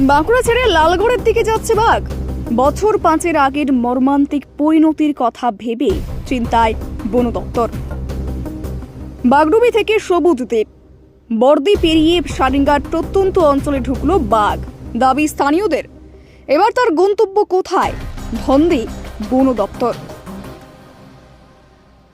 বাঁকুড়া ছেড়ে লালগড়ের দিকে যাচ্ছে বাঘ। বছর পাঁচের আগের মর্মান্তিক পরিণতির কথা ভেবে চিন্তায় বন দপ্তর। বাগডুবি থেকে সবুজ দ্বীপ। বর্দি পেরিয়ে সারিঙ্গার প্রত্যন্ত অঞ্চলে ঢুকলো বাঘ। দাবি স্থানীয়দের। এবার তার গন্তব্য কোথায়? ধন্দে বন দপ্তর।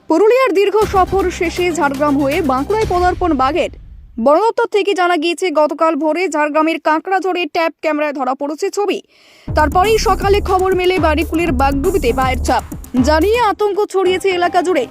পুরুলিয়ার দীর্ঘ সফর শেষে ঝাড়গ্রাম হয়ে বাঁকুড়ায় পদার্পণ বাঘের। বন থেকে জানা গিয়েছে, গতকাল ভোরে ঝাড়গ্রামের কাঁকড়াঝড়ে ট্যাপ ক্যামেরায় ধরা পড়েছে ছবি। তারপরেই সকালে খবর মেলে বাড়িকুলের বাগডুবিতে পায়ের চাপ। জানিয়ে আতঙ্ক ছড়িয়েছে এলাকা জুড়ে।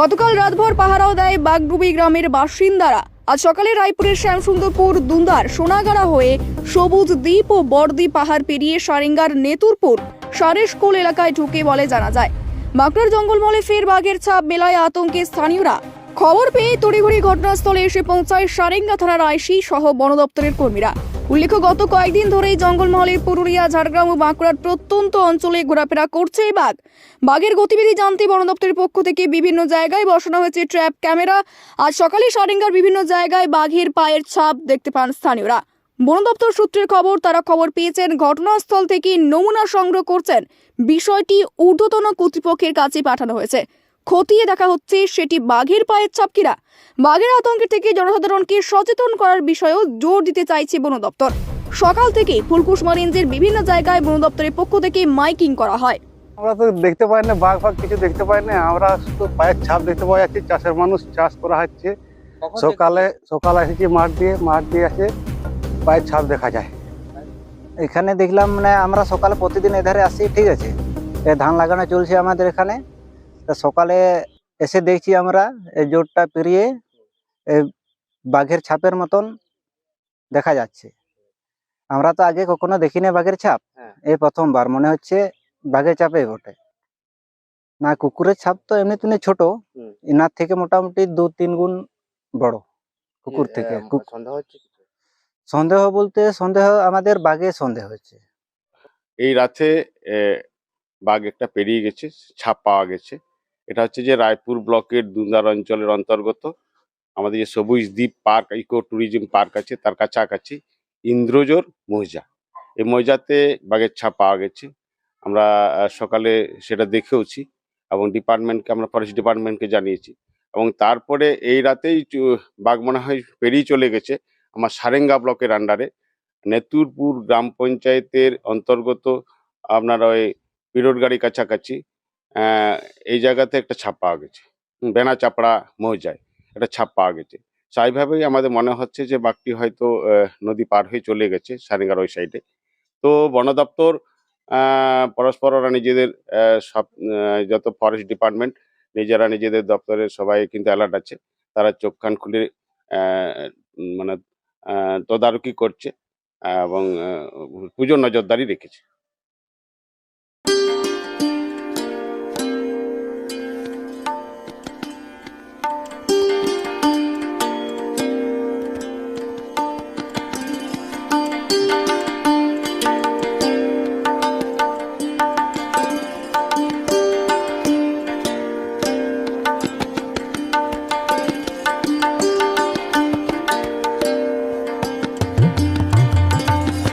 গতকাল রাতভর পাহারাও দেয় বাগডুবি গ্রামের বাসিন্দারা। আজ সকালে রায়পুরের শ্যামসুন্দরপুর, দুন্দার, সোনাগাড়া হয়ে সবুজ দ্বীপ ও বর্দি পাহাড় পেরিয়ে সারেঙ্গার নেতুরপুর সারেশকুল এলাকায় ঢুকে বলে জানা যায়। বাঁকুড়ার জঙ্গলমলে ফের বাঘের ছাপ মেলায় আতঙ্কে স্থানীয়রা। খবর পেয়ে তড়িঘড়ি ঘটনাস্থলে এসে পৌঁছায় সারেঙ্গা থানার আইসি সহ বন দপ্তরের কর্মীরা। উল্লেখ্য, গত কয়েকদিন ধরেই জঙ্গলমহলের পুরুলিয়া, ঝাড়গ্রাম ও বাঁকুড়ার প্রত্যন্ত অঞ্চলে ঘোরাফেরা করছে এই বাঘ। বাঘের গতিবিধি জানতে বন দপ্তরের পক্ষ থেকে বিভিন্ন জায়গায় বসানো হয়েছে ট্র্যাপ ক্যামেরা। আজ সকালে সারেঙ্গার বিভিন্ন জায়গায় বাঘের পায়ের ছাপ দেখতে পান স্থানীয়রা। বন দপ্তর সূত্রের খবর, তারা খবর পেয়েছেন, ঘটনাস্থল থেকে নমুনা সংগ্রহ করছেন। বিষয়টি ঊর্ধ্বতন কর্তৃপক্ষের কাছে পাঠানো হয়েছে। খতিয়ে দেখা হচ্ছে সেটি বাঘের পায়ের ছাপ কিনা বাঘের আতঙ্কের থেকে জনসাধারণকে সচেতন করার বিষয়েও জোর দিতে চাইছে বন দপ্তর। সকাল থেকে ফুলকুসমা রেঞ্জের বিভিন্ন জায়গায় বন দপ্তরের পক্ষ থেকে মাইকিং করা হয়। আমরা তো দেখতে পাই না বাঘ ফাঘ কিছু দেখতে পাই না। আমরা শুধু পায়ের ছাপ দেখতে পাওয়া যাচ্ছে চাষের মানুষ চাষ করা হচ্ছে। সকালে সকালে এসেছি মাঠ দিয়ে মাঠ দিয়ে আসে পায়ের ছাপ দেখা যায়। এখানে দেখলাম মানে আমরা সকালে প্রতিদিন এধারে আসি ঠিক আছে। এ ধান লাগানো চলছে আমাদের এখানে। সকালে এসে দেখছি আমরা এই জোরটা পেরিয়ে এ বাঘের ছাপের মতন দেখা যাচ্ছে। আমরা তো আগে কখনো দেখিনি বাঘের ছাপ। হ্যাঁ। এই প্রথমবার মনে হচ্ছে বাঘের চাপে বটে। না কুকুরের ছাপ তো এমনি তুমি ছোট এনার থেকে মোটামুটি দু তিন গুণ বড় কুকুর থেকে। সন্দেহ হচ্ছে সন্দেহ বলতে সন্দেহ আমাদের বাঘে সন্দেহ হচ্ছে। এই রাতে এ, বাঘ একটা পেরিয়ে গেছে ছাপ পাওয়া গেছে। এটা হচ্ছে যে রায়পুর ব্লকের দুন্দার অঞ্চলের অন্তর্গত। আমাদের যে সবুজ দ্বীপ পার্ক, ইকো ট্যুরিজম পার্ক আছে, তার কাছাকাছি ইন্দ্রজোর মৌজা। এই মৌজাতে বাঘের ছাপ পাওয়া গেছে। আমরা সকালে সেটা দেখেওছি এবং ডিপার্টমেন্টকে, আমরা ফরেস্ট ডিপার্টমেন্টকে জানিয়েছি। এবং তারপরে এই রাতেই বাঘ মনে হয় পেরিয়ে চলে গেছে আমার সারেঙ্গা ব্লকের আন্ডারে নেতুরপুর গ্রাম পঞ্চায়েতের অন্তর্গত আপনার ওই পিরোটগাড়ি কাছাকাছি এই জায়গাতে একটা ছাপ পাওয়া গেছে বেনা চাপড়া মৌজায় একটা ছাপ পাওয়া গেছে স্বাভাবিকভাবেই আমাদের মনে হচ্ছে যে বাঘটি হয়তো নদী পার হয়ে চলে গেছে সারেঙ্গার ওই সাইডে তো বন দপ্তর আহ, পরস্পর ওরা নিজেদের সব যত ফরেস্ট ডিপার্টমেন্ট নিজেরা নিজেদের দপ্তরের সবাই কিন্তু অ্যালার্ট আছে। তারা চোখ কান খুলে মানে তদারকি করছে এবং পুজো নজরদারি রেখেছে।